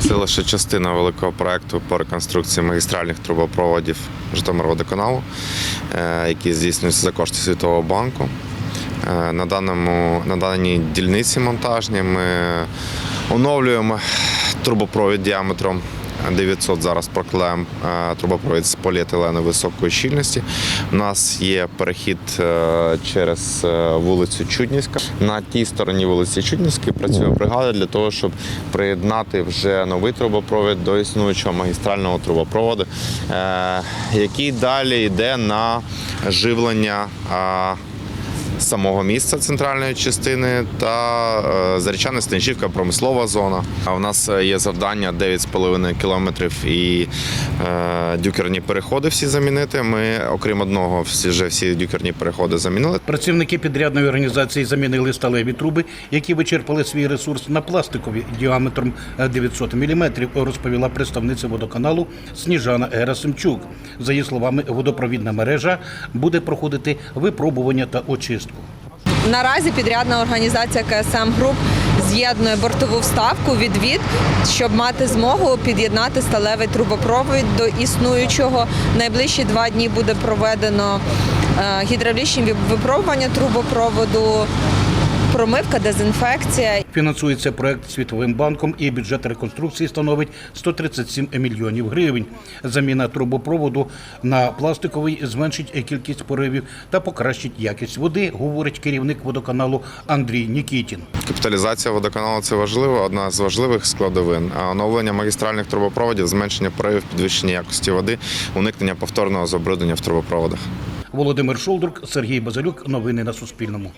Це лише частина великого проекту по реконструкції магістральних трубопроводів Житомирводоканалу, е, який здійснюється за кошти Світового банку. Е, На, даному, на даній дільниці монтажній ми оновлюємо трубопровід діаметром 900 зараз проклеєм е, трубопровід з поліетилену високої щільності. У нас є перехід е, через е, вулицю Чуднівська. На тій стороні вулиці Чуднівської працює бригада для того, щоб приєднати вже новий трубопровід до існуючого магістрального трубопроводу, який далі йде на живлення. Самого міста центральної частини та е, Зарічане промислова зона. А у нас е, є завдання 9,5 кілометрів і е, дюкерні переходи всі замінити. Ми, окрім одного, всі вже всі дюкерні переходи замінили. Працівники підрядної організації замінили сталеві труби, які вичерпали свій ресурс на пластикові діаметром е, 900 мм, розповіла представниця водоканалу Сніжана Герасимчук. За її словами, водопровідна мережа буде проходити випробування та очистку. Наразі підрядна організація КСМ Груп з'єднує бортову вставку відвід, щоб мати змогу під'єднати сталевий трубопровід до існуючого. Найближчі два дні буде проведено е, гідравлічні випробування трубопроводу, промивка, дезінфекція. Фінансується проект Світовим банком і бюджет реконструкції становить 137 мільйонів гривень. Заміна трубопроводу на пластиковий зменшить кількість поривів та покращить якість води, говорить керівник водоканалу Андрій Нікітін. Капіталізація водоканалу це важливо, одна з важливих складовин. А оновлення магістральних трубопроводів, зменшення проявів, підвищення якості води, уникнення повторного забруднення в трубопроводах. Володимир Шолдрук, Сергій Базилюк. Новини на Суспільному.